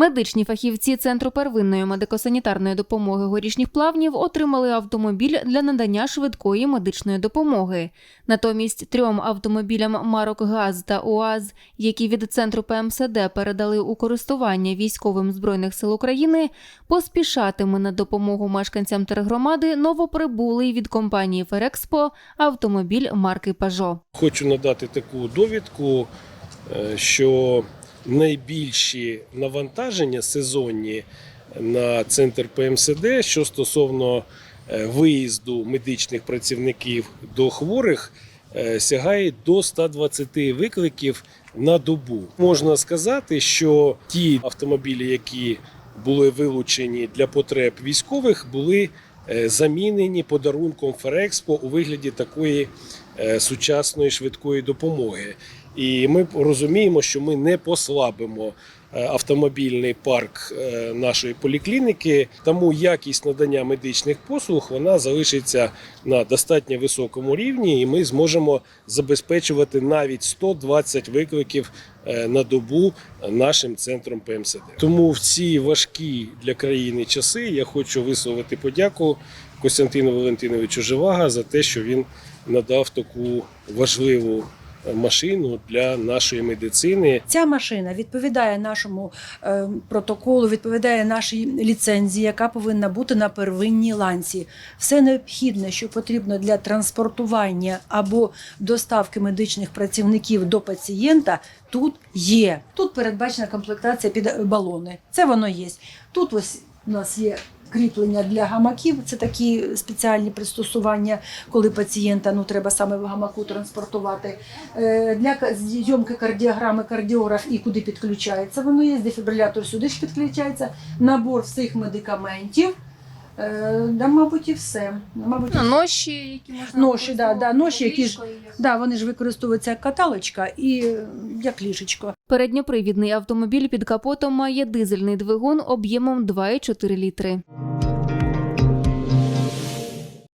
Медичні фахівці Центру первинної медико-санітарної допомоги горішніх плавнів отримали автомобіль для надання швидкої медичної допомоги. Натомість трьом автомобілям марок ГАЗ та УАЗ, які від центру ПМСД передали у користування військовим збройних сил України, поспішатиме на допомогу мешканцям тергромади новоприбулий від компанії Ферекспо автомобіль марки Пежо. Хочу надати таку довідку, е, що найбільші навантаження сезонні на центр ПМСД, що стосовно е, виїзду медичних працівників до хворих, е, сягає до 120 викликів на добу. Можна сказати, що ті автомобілі, які були вилучені для потреб військових, були е, замінені подарунком Ферекспо у вигляді такої сучасної швидкої допомоги. І ми розуміємо, що ми не послабимо е, автомобільний парк е, нашої поліклініки, тому якість надання медичних послуг вона залишиться на достатньо високому рівні, і ми зможемо забезпечувати навіть 120 викликів е, на добу нашим центром ПМСД. Тому в ці важкі для країни часи я хочу висловити подяку Костянтину Валентиновичу Живага за те, що він надав таку важливу машину для нашої медицини. Ця машина відповідає нашому е, протоколу, відповідає нашій ліцензії, яка повинна бути на первинній ланці. Все необхідне, що потрібно для транспортування або доставки медичних працівників до пацієнта, тут є. Тут передбачена комплектація під балони. Це воно є. Тут ось у нас є. Кріплення для гамаків це такі спеціальні пристосування, коли пацієнта ну треба саме в гамаку транспортувати. Е, Для зйомки кардіограми кардіограф і куди підключається. Воно є дефібрилятор сюди ж підключається. Набор всіх медикаментів. Е, Да, мабуть, і все. Мабуть, ну. Ноші, які можна Ноші, да, да, ноші, які ж- Да, вони ж використовуються як каталочка і е, як ліжечко. Передньопривідний автомобіль під капотом має дизельний двигун об'ємом 2,4 літри.